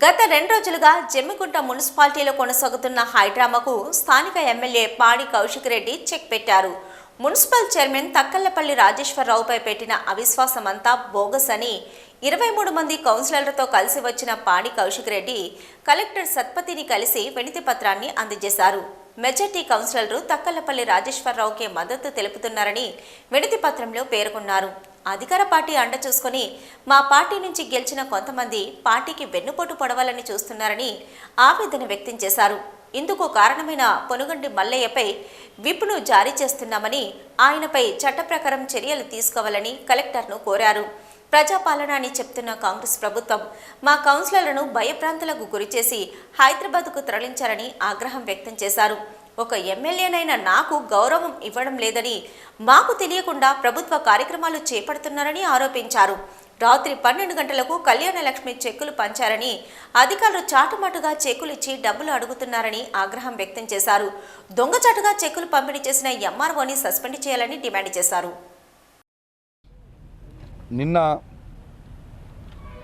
గత రెండు రోజులుగా జమ్మికుంట మున్సిపాలిటీలో కొనసాగుతున్న హైడ్రామాకు స్థానిక ఎమ్మెల్యే పాడి కౌశిక్ రెడ్డి చెక్ పెట్టారు. మున్సిపల్ చైర్మన్ తక్కల్లపల్లి రాజేశ్వరరావుపై పెట్టిన అవిశ్వాసం అంతా బోగస్ అని ఇరవై మూడు మంది కౌన్సిలర్లతో కలిసి వచ్చిన పాడి కౌశిక్ రెడ్డి కలెక్టర్ సత్పతిని కలిసి వినతి పత్రాన్ని అందజేశారు. మెజార్టీ కౌన్సిలర్లు తక్కల్లపల్లి రాజేశ్వరరావుకే మద్దతు తెలుపుతున్నారని వినతి పత్రంలో పేర్కొన్నారు. అధికార పార్టీ అండ చూసుకొని మా పార్టీ నుంచి గెలిచిన కొంతమంది పార్టీకి వెన్నుపోటు పొడవాలని చూస్తున్నారని ఆవేదన వ్యక్తం చేశారు. ఇందుకు కారణమైన పొనుగండి మల్లయ్యపై విప్ను జారీ చేస్తున్నామని ఆయనపై చట్ట ప్రకారం చర్యలు తీసుకోవాలని కలెక్టర్ను కోరారు. ప్రజాపాలన అని చెప్తున్న కాంగ్రెస్ ప్రభుత్వం మా కౌన్సిలర్లను భయప్రాంతులకు గురిచేసి హైదరాబాద్కు తరలించారని ఆగ్రహం వ్యక్తం చేశారు. ఒక ఎమ్మెల్యేనైన నాకు గౌరవం ఇవ్వడం లేదని మాకు తెలియకుండా ప్రభుత్వ కార్యక్రమాలు చేపడుతున్నారని ఆరోపించారు. రాత్రి పన్నెండు గంటలకు కళ్యాణ లక్ష్మి చెక్కులు పంచారని అధికారులు చాటుమాటుగా చెక్కులు ఇచ్చి డబ్బులు అడుగుతున్నారని ఆగ్రహం వ్యక్తం చేశారు. దొంగచాటుగా చెక్కులు పంపిణీ చేసిన ఎంఆర్ఓని సస్పెండ్ చేయాలని డిమాండ్ చేశారు. నిన్న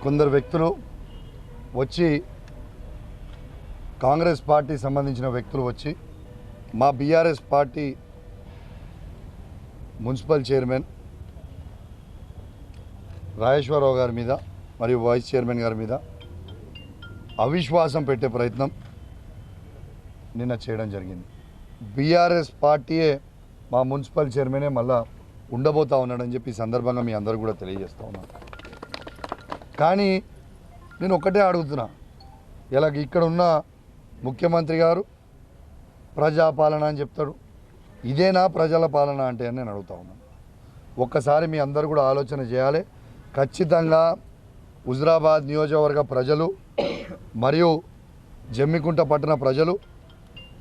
కొందరు వ్యక్తులు వచ్చి కాంగ్రెస్ పార్టీ సంబంధించిన వ్యక్తులు వచ్చి మా BRS party municipal chairman Rajeshwara Rao గారి మీద మరియు వైస్ చైర్మన్ గారి మీద అవిశ్వాసం పెట్టే ప్రయత్నం నిన్న చేయడం జరిగింది. బీఆర్ఎస్ పార్టీయే మా మున్సిపల్ చైర్మనే మళ్ళా ఉండబోతా ఉన్నాడని చెప్పి సందర్భంగా మీ అందరూ కూడా తెలియజేస్తూ ఉన్నాను కానీ నేను ఒక్కటే అడుగుతున్నా. ఇలా ఇక్కడ ఉన్న ముఖ్యమంత్రి గారు ప్రజాపాలన అని చెప్తాడు. ఇదేనా ప్రజల పాలన అంటే అని నేను అడుగుతా ఉన్నాను ఒక్కసారి మీ అందరూ కూడా ఆలోచన చేయాలి. ఖచ్చితంగా హుజరాబాద్ నియోజకవర్గ ప్రజలు మరియు జమ్మికుంట పట్టణ ప్రజలు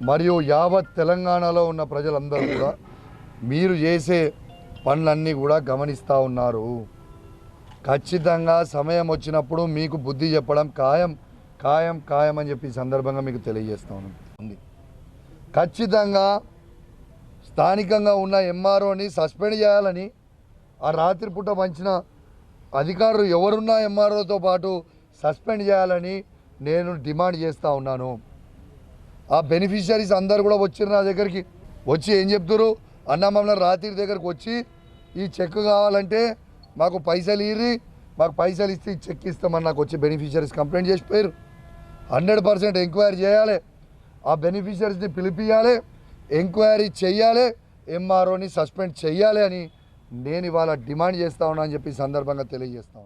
మరియు యావత్ తెలంగాణలో ఉన్న ప్రజలందరూ కూడా మీరు చేసే పనులన్నీ కూడా గమనిస్తూ ఉన్నారు. ఖచ్చితంగా సమయం వచ్చినప్పుడు మీకు బుద్ధి చెప్పడం ఖాయం ఖాయం ఖాయం అని చెప్పి సందర్భంగా మీకు తెలియజేస్తా ఉంది ఖచ్చితంగా స్థానికంగా ఉన్న ఎంఆర్ఓని సస్పెండ్ చేయాలని ఆ రాత్రిపూట పంచిన అధికారులు ఎవరున్నా ఎంఆర్ఓతో పాటు సస్పెండ్ చేయాలని నేను డిమాండ్ చేస్తూ ఉన్నాను. ఆ బెనిఫిషరీస్ అందరు కూడా వచ్చారు నా దగ్గరికి. వచ్చి ఏం చెప్తారు అన్న మమ్మల్ని రాత్రి దగ్గరికి వచ్చి ఈ చెక్ కావాలంటే మాకు పైసలు ఇర్రి మాకు పైసలు ఇస్తే చెక్ ఇస్తామని నాకు వచ్చి బెనిఫిషరీస్ కంప్లైంట్ చేసిపోయారు హండ్రెడ్ పర్సెంట్ ఎంక్వైరీ చేయాలి. ఆ బెనిఫిషరీస్ని పిలిపియాలి ఎంక్వైరీ చెయ్యాలి ఎంఆర్ఓని సస్పెండ్ చేయాలి అని నేను ఇవాళ డిమాండ్ చేస్తా ఉన్నా అని చెప్పి సందర్భంగా తెలియజేస్తా ఉన్నాను